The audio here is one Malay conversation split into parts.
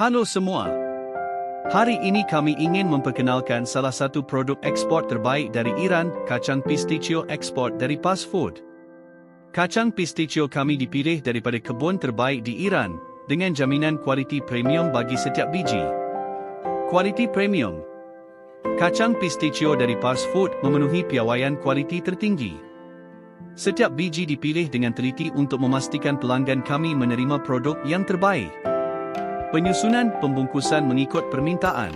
Halo semua. Hari ini kami ingin memperkenalkan salah satu produk ekspor terbaik dari Iran, kacang pistachio ekspor dari Fast Food. Kacang pistachio kami dipilih daripada kebun terbaik di Iran dengan jaminan kualiti premium bagi setiap biji. Kualiti premium. Kacang pistachio dari Fast Food memenuhi piawaian kualiti tertinggi. Setiap biji dipilih dengan teliti untuk memastikan pelanggan kami menerima produk yang terbaik. Penyusunan pembungkusan mengikut permintaan.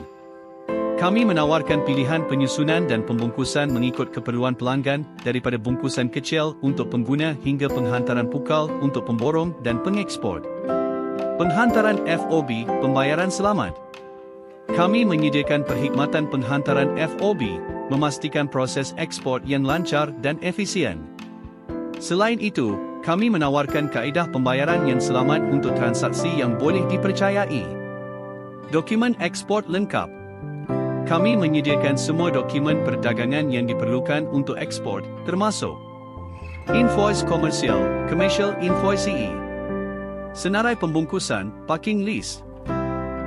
Kami menawarkan pilihan penyusunan dan pembungkusan mengikut keperluan pelanggan daripada bungkusan kecil untuk pengguna hingga penghantaran pukal untuk pemborong dan pengekspor. Penghantaran FOB, pembayaran selamat. Kami menyediakan perkhidmatan penghantaran FOB, memastikan proses ekspor yang lancar dan efisien. Selain itu, kami menawarkan kaedah pembayaran yang selamat untuk transaksi yang boleh dipercayai. Dokumen ekspor lengkap. Kami menyediakan semua dokumen perdagangan yang diperlukan untuk ekspor, termasuk invoice komersial, commercial invoice CE, senarai pembungkusan, packing list,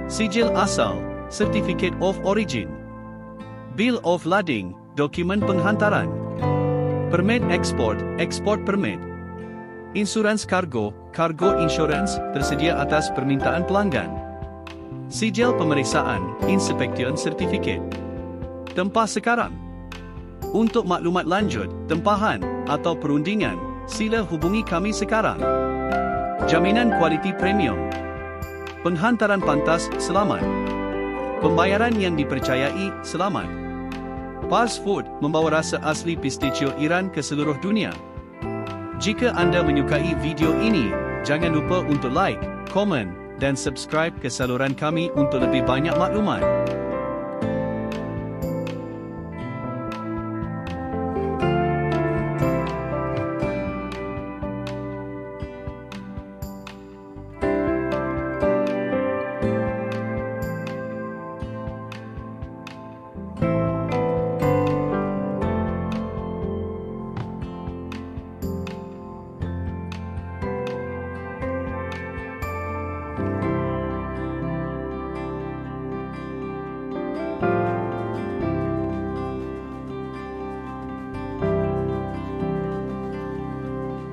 sijil asal, certificate of origin, bill of lading, dokumen penghantaran, permit ekspor, ekspor permit, Insurans kargo, kargo insurance, tersedia atas permintaan pelanggan. Sijil pemeriksaan, inspection certificate. Tempah sekarang. Untuk maklumat lanjut, tempahan, atau perundingan, sila hubungi kami sekarang. Jaminan kualiti premium. Penghantaran pantas, selamat. Pembayaran yang dipercayai, selamat. Fast Food membawa rasa asli pistachio Iran ke seluruh dunia. Jika anda menyukai video ini, jangan lupa untuk like, komen, dan subscribe ke saluran kami untuk lebih banyak maklumat.